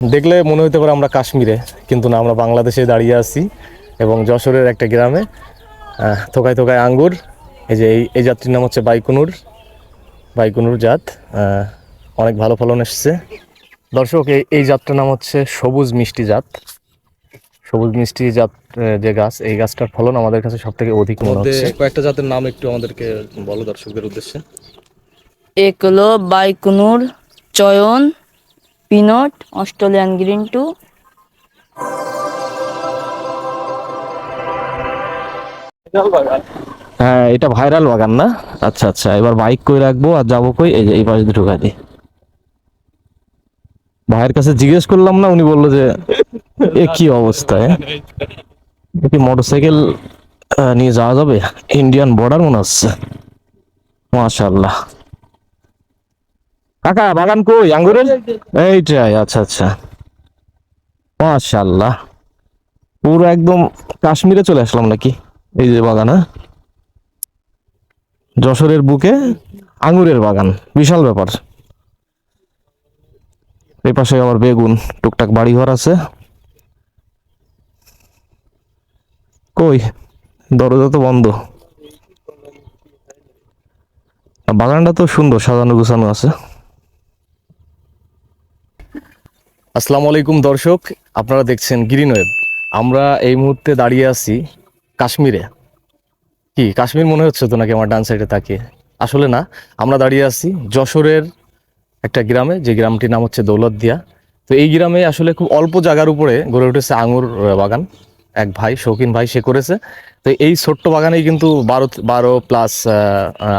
দেখলে মনে হতে পারে আমরা কাশ্মীরে কিন্তু না আমরা বাংলাদেশে দাঁড়িয়ে আছি এবং যশোরের একটা গ্রামে থোকায় থোকায় আঙ্গুর এই যে এই এই জাতটির নাম হচ্ছে বাইকুনুর বাইকুনুর জাত অনেক ভালো ফলন এসছে। দর্শক এই এই জাতটার নাম হচ্ছে সবুজ মিষ্টি জাত। সবুজ মিষ্টি জাত যে গাছ এই গাছটার ফলন আমাদের কাছে সব থেকে অধিক মনে হচ্ছে। কয়েকটা জাতের নাম একটু আমাদেরকে বলো দর্শকদের উদ্দেশ্যে। এক হলো বাইকুনুর চয়ন পিনট, অস্ট্রেলিয়ান গ্রিন টু। হ্যাঁ এটা ভাইরাল বাগান না? আচ্ছা আচ্ছা এবার বাইক কই রাখব আর যাব কই? এই যে, এই পাশে ঢুকা দিই ভাইয়ের কাছে জিজ্ঞেস করলাম না, উনি বলল যে, এ কি অবস্থা কি মোটরসাইকেল নিয়ে যাওয়া যাবে? ইন্ডিয়ান বর্ডার মনে হচ্ছে। মাশাল্লাহ কাকা, বাগান কই? আঙ্গুরের? এইটাই আচ্ছা আচ্ছা। মাশাল্লাহ পুরো একদম কাশ্মীরে চলে আসলাম নাকি? এই যে বাগান হ্যাঁ? যশোরের বুকে আঙ্গুরের বাগান, বিশাল ব্যাপার। এই পাশে আবার বেগুন, টুকটাক বাড়ি ঘর আছে। কই? দরজা তো বন্ধ। বাগানটা তো সুন্দর, সাজানো গুছানো আছে। আসসালামু আলাইকুম দর্শক, আপনারা দেখছেন গ্রিন আমরা এই মুহূর্তে দাঁড়িয়ে আছি কাশ্মীরে। কি, কাশ্মীর মনে হচ্ছে তো নাকি আমার ডান সাইডে তাকিয়ে? আসলে না, আমরা দাঁড়িয়ে আছি যশোরের একটা গ্রামে, যে গ্রামটির নাম হচ্ছে দৌলতদিয়া। তো এই গ্রামে আসলে খুব অল্প জায়গার উপরে গড়ে উঠেছে আঙুর বাগান। এক ভাই, শৌখিন ভাই, সে করেছে। তো এই ছোট্ট বাগানেই কিন্তু বারো বারো প্লাস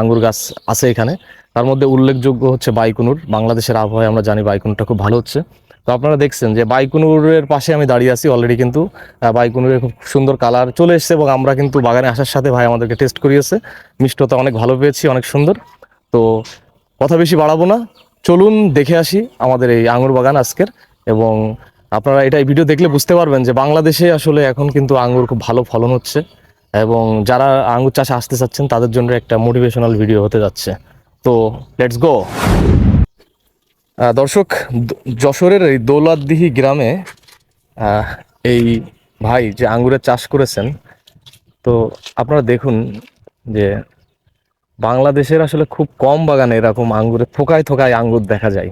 আঙ্গুর গাছ আছে এখানে। তার মধ্যে উল্লেখযোগ্য হচ্ছে বাইকুনুর। বাংলাদেশের আবহাওয়ায় আমরা জানি বাইকুনুরটা খুব ভালো হচ্ছে। তো আপনারা দেখছেন যে বাইকুনুরের পাশে আমি দাঁড়িয়ে আছি অলরেডি কিন্তু বাইকুনুরের খুব সুন্দর কালার চলে এসেছে এবং আমরা কিন্তু বাগানে আসার সাথে ভাই আমাদেরকে টেস্ট করিয়েছে। মিষ্টতা অনেক ভালো পেয়েছি, অনেক সুন্দর। তো কথা বেশি বাড়াবো না। চলুন দেখে আসি আমাদের এই আঙুর বাগান আজকের এবং আপনারা এটা ভিডিও দেখলে বুঝতে পারবেন যে বাংলাদেশে আসলে এখন কিন্তু আঙ্গুর খুব ভালো ফলন হচ্ছে এবং যারা আঙ্গুর চাষে আসতে চাচ্ছেন তাদের জন্য একটা মোটিভেশনাল ভিডিও হতে যাচ্ছে। তো লেটস গো দর্শক যশোরের এই দৌলাতদিহি গ্রামে এই ভাই যে আঙ্গুরের চাষ করেছেন, তো আপনারা দেখুন যে বাংলাদেশের আসলে খুব কম বাগানে এরকম আঙ্গুরে থোকায় থোকায় আঙ্গুর দেখা যায়।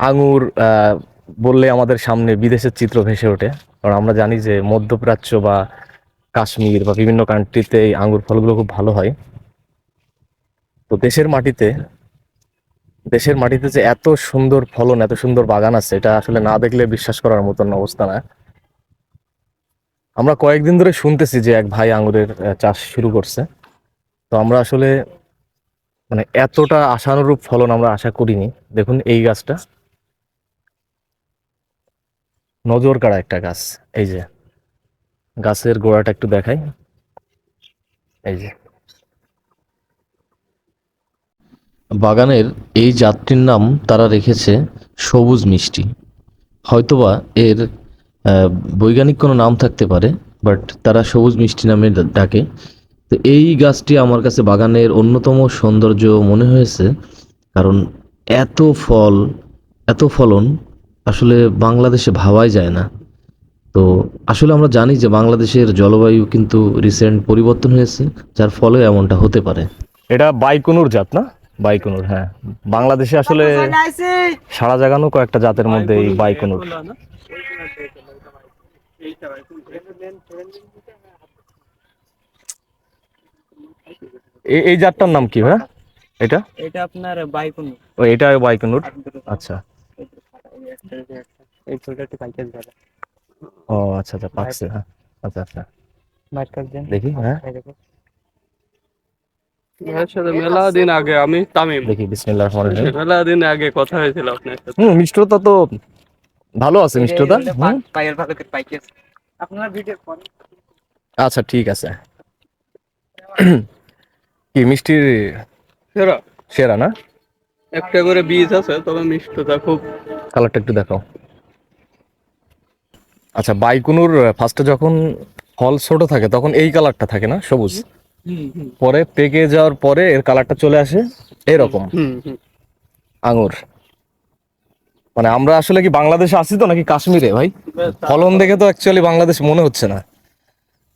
আঙ্গুর বললে আমাদের সামনে বিদেশের চিত্র ভেসে ওঠে। কারণ আমরা জানি যে মধ্যপ্রাচ্য বা কাশ্মীর বা বিভিন্ন কান্ট্রিতে এই আঙ্গুর ফলগুলো খুব ভালো হয়। তো দেশের মাটিতে দেশের মাটিতে যে এত সুন্দর ফলন, এত সুন্দর বাগান আছে, এটা আসলে না দেখলে বিশ্বাস করার মতন অবস্থা না। আমরা কয়েকদিন ধরে শুনতেছি যে এক ভাই আঙুরের চাষ শুরু করছে। তো আমরা আসলে মানে এতটা আশানুরূপ ফলন আমরা আশা করিনি। দেখুন এই গাছটা। নজর কাড়া একটা গাছ, এই যে। গাছের গোড়াটা একটু দেখাই। এই যে। বাগানের এই জাতটির নাম তারা রেখেছে সবুজ মিষ্টি। হয়তোবা এর বৈজ্ঞানিক কোনো নাম থাকতে পারে, বাট তারা সবুজ মিষ্টি নামে ডাকে। তো এই গাছটি আমার কাছে বাগানের অন্যতম সৌন্দর্য মনে হয়েছে, কারণ এত ফল, এত ফলন আসলে বাংলাদেশে ভাবাই যায় না। তো আসলে আমরা জানি যে বাংলাদেশের জলবায়ু কিন্তু রিসেন্ট পরিবর্তন হয়েছে, যার ফলে এমনটা হতে পারে। এটা বাইকুনুর জাত না? বাইকুনুর হ্যাঁ। বাংলাদেশে আসলে সারা জাগানো কয়েকটা জাতের মধ্যে এই বাইকুনুর এই জাতটার নাম কি ভাই? এটা? এটা আপনার বাইকুন ও এটা বাইকুনুর? আচ্ছা। এই ছোট একটু পাইকারি দাদা ও আচ্ছা আচ্ছা পাকছে হ্যাঁ। আচ্ছা আচ্ছা। মার্কার দেন দেখি হ্যাঁ। ভাইয়ের সাথে মেলা দিন আগে আমি তামিম। দেখি বিসমিল্লাহ রহমানির রহিম। মেলা দিন আগে কথা হয়েছিল আপনার সাথে। হুম মিষ্টতা তো ভালো আছে মিষ্টতা। পায়ের ভালো করে পাইকারি আপনার ভিডিও কোন আচ্ছা ঠিক আছে। কি মিষ্টির সেরা। সেরা না? একটা করে বীজ আছে তবে মিষ্টতা খুব। কালারটা একটু দেখাও। আচ্ছা বাইকুনুর ফার্স্টে যখন ফল ছোট থাকে তখন এই কালারটা থাকে না? সবুজ? পরে পেকে যাওয়ার পরে এর কালারটা চলে আসে এরকম। আঙুর। মানে আমরা আসলে কি বাংলাদেশে আসি তো নাকি কাশ্মীরে ভাই? ফলন দেখে তো অ্যাকচুয়ালি বাংলাদেশ মনে হচ্ছে না।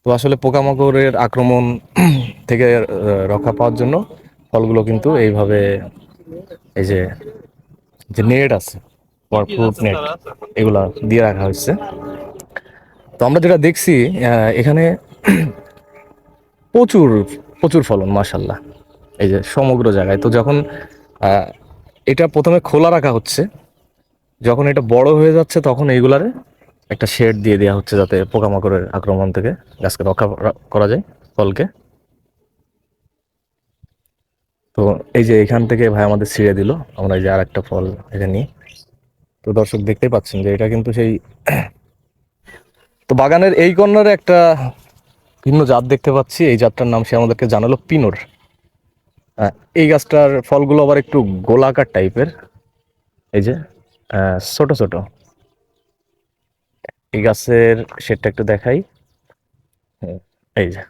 তো আসলে পোকামাকড়ের আক্রমণ থেকে রক্ষা পাওয়ার জন্য ফলগুলো কিন্তু এইভাবে এই যে যে নেট আছে ফ্রুট নেট এগুলা দিয়ে রাখা হয়েছে। তো আমরা যেটা দেখছি আহ, এখানে প্রচুর প্রচুর ফলন মাশাল্লাহ এই যে সমগ্র জায়গায়। তো যখন এটা প্রথমে খোলা রাখা হচ্ছে, যখন এটা বড় হয়ে যাচ্ছে, তখন এইগুলারে একটা শেড দিয়ে দেওয়া হচ্ছে যাতে পোকামাকড়ের আক্রমণ থেকে গাছকে রক্ষা করা যায় ফলকে। তো এই যে এখান থেকে ভাই আমাদের ছিঁড়ে দিল। আমরা এই যে আর একটা ফল এটা নিই। তো দর্শক দেখতেই পাচ্ছেন যে এটা কিন্তু সেই, তো বাগানের এই কর্নারে একটা ভিন্ন জাত দেখতে পাচ্ছি। এই জাতটার নাম সে আমাদেরকে জানালো পিনোর। আহ, এই গাছটার ফলগুলো আবার একটু গোলাকার টাইপের। এই যে ছোট ছোট। এই গাছের সেটটা একটু দেখাই। এই যে।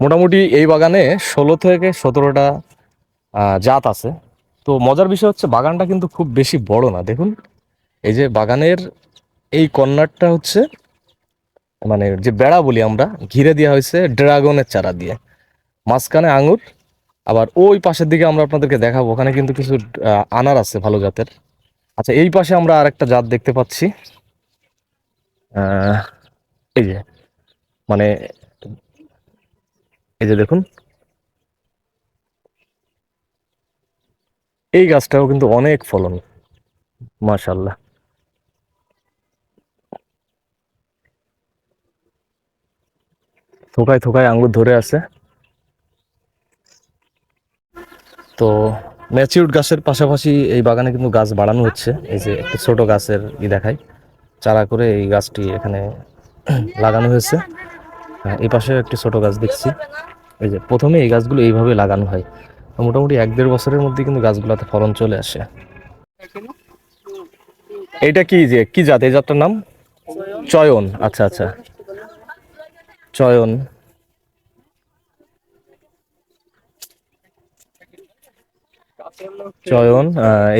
মোটামুটি এই বাগানে ষোলো থেকে সতেরোটা জাত আছে। তো মজার বিষয় হচ্ছে বাগানটা কিন্তু খুব বেশি বড় না। দেখুন এই যে বাগানের এই কর্নারটা হচ্ছে মানে যে বেড়া বলি আমরা, ঘিরে দেওয়া হয়েছে ড্রাগনের চারা দিয়ে। মাঝখানে আঙুর, আবার ওই পাশের দিকে আমরা আপনাদেরকে দেখাবো, ওখানে কিন্তু কিছু আনার আছে ভালো জাতের। আচ্ছা এই পাশে আমরা আর একটা জাত দেখতে পাচ্ছি। এই যে মানে এই যে দেখুন। এই গাছটাও কিন্তু অনেক ফলন মাশাল্লাহ থোকায় থোকায় আঙ্গুর ধরে আছে। তো ম্যাচিউরড গাছের পাশাপাশি এই বাগানে কিন্তু গাছ বাড়ানো হচ্ছে। এই যে একটি ছোট গাছের ই দেখাই চারা করে এই গাছটি এখানে লাগানো হয়েছে। হ্যাঁ, এই পাশে একটি ছোট গাছ দেখছি। এই যে প্রথমে এই গাছগুলো এইভাবে লাগানো হয়। মোটামুটি এক দেড় বছরের মধ্যে কিন্তু গাছগুলোতে ফলন চলে আসে। এইটা কি যে কি জাত? এই জাতটার নাম? চয়ন। আচ্ছা আচ্ছা। চয়ন। চয়ন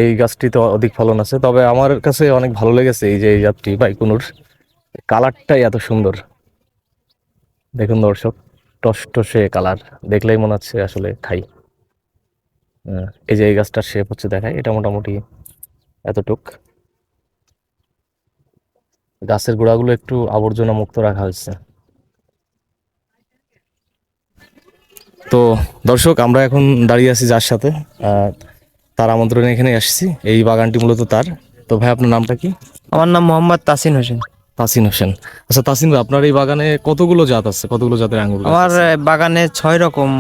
এই গাছটিতে অধিক ফলন আছে। তবে আমার কাছে অনেক ভালো লেগেছে এই যে এই জাতটি বাইকুনুর। কালারটাই এত সুন্দর। দেখুন দর্শক, টসটসে কালার। দেখলেই মনে হচ্ছে আসলে খাই। এই যে এই গাছটার শেপ হচ্ছে দেখায় এটা মোটামুটি এতটুক। গাছের গোড়াগুলো একটু আবর্জনা মুক্ত রাখা হয়েছে। তো দর্শক আমরা এখন দাঁড়িয়ে আছি যার সাথে। তার আমন্ত্রণে এখানে আসছি। এই বাগানটি মূলত তার। তো ভাই আপনার নামটা কি? আমার নাম মোহাম্মদ তাসিন হোসেন। তাসিন হোসেন। আচ্ছা তাসিন ভাই আপনার এই বাগানে কতগুলো জাত আছে? কতগুলো জাতের আঙ্গুর আমার বাগানে ছয় রকম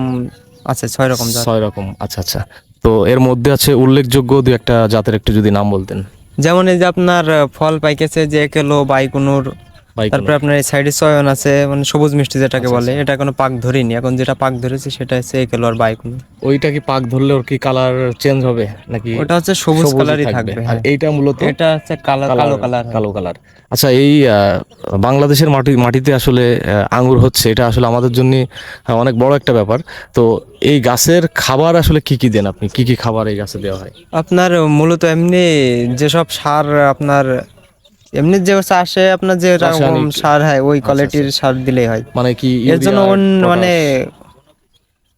আছে ছয় রকম জাত। ছয় রকম। আচ্ছা আচ্ছা। তো এর মধ্যে আছে উল্লেখযোগ্য দু একটা জাতের একটু যদি নাম বলতেন। যেমন এই যে আপনার ফল পাইকেছে যে কেলো বাইকুনুর বাইক তারপরে আপনার এই সাইডে চয়ন আছে মানে সবুজ মিষ্টি যেটাকে আচ্ছা, বলে এটা কোনো পাক ধরিনি। এখন যেটা পাক ধরেছে সেটা হচ্ছে একেলো আর বাইকুনুর ওইটা কি পাক ধরলে ওর কি কালার চেঞ্জ হবে নাকি ওটা হচ্ছে সবুজ কালারই থাকবে? আর হ্যাঁ। এইটা মূলত এটা হচ্ছে কালো কালো কালার কালো কালার আচ্ছা এই বাংলাদেশের মাটি মাটিতে আসলে আঙ্গুর হচ্ছে এটা আসলে আমাদের জন্য অনেক বড় একটা ব্যাপার। তো এই গাছের খাবার আসলে কি কি দেন আপনি? কি কি খাবার এই গাছে দেওয়া হয়? আপনার মূলত এমনি যেসব সার আপনার এমনি যে চাষে আপনার যে রকম সার হয় ওই কোয়ালিটির সার দিলেই হয়। মানে কি এর জন্য? মানে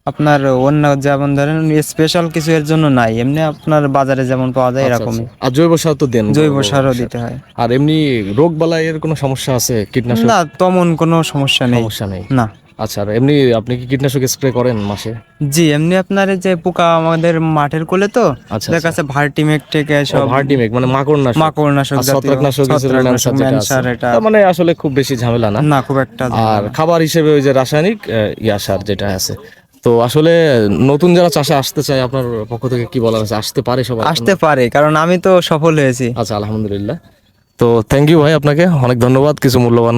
আপনার অন্য যেমন ধরেন স্পেশাল কিছু এর জন্য নাই। এমনি আপনার বাজারে যেমন পাওয়া যায় আচ্ছা, এরকমই। আচ্ছা। আর জৈব সার তো দেন জৈব সারও দিতে হয়। আর এমনি রোগ বালাই এর কোনো সমস্যা আছে? কীটনাশক? না তেমন কোনো সমস্যা নেই। সমস্যা নেই। না। আচ্ছা আর এমনি আপনি কি কীটনাশক স্প্রে করেন মাসে? জি এমনি আপনার এই যে পোকা আমাদের মাঠের কোলে তো আচ্ছা দেখা যাচ্ছে ভার্টিমেক থেকে সব ভার্টিমেক মানে মাকড় নাশক মাকড়নাশক জাতীয় ছত্রাকনাশক ম্যানসার। এটা। তার মানে আসলে খুব বেশি ঝামেলা না। না খুব একটা আর খাবার হিসেবে ওই যে রাসায়নিক ইয়া সার যেটা আছে। তো আসলে নতুন যারা চাষে আসতে চায় আপনার পক্ষ থেকে কি বলা আছে? আসতে পারে সবাই আসতে পারে কারণ আমি তো সফল হয়েছি। আচ্ছা আলহামদুলিল্লাহ। তো থ্যাংক ইউ ভাই আপনাকে। অনেক ধন্যবাদ। কিছু মূল্যবান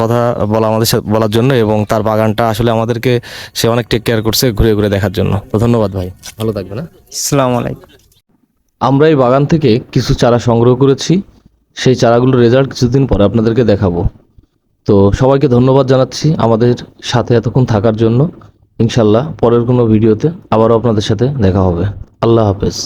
কথা বলা আমাদের সাথে বলার জন্য এবং তার বাগানটা আসলে আমাদেরকে সে অনেক টেক কেয়ার করছে ঘুরে ঘুরে দেখার জন্য। তো ধন্যবাদ ভাই। ভালো থাকবেন হ্যাঁ? আসসালামু আলাইকুম। আমরা এই বাগান থেকে কিছু চারা সংগ্রহ করেছি। সেই চারাগুলোর রেজাল্ট কিছুদিন পরে আপনাদেরকে দেখাবো। তো সবাইকে ধন্যবাদ জানাচ্ছি আমাদের সাথে এতক্ষণ থাকার জন্য। ইনশাল্লাহ পরের কোনো ভিডিওতে আবারও আপনাদের সাথে দেখা হবে। আল্লাহ হাফেজ।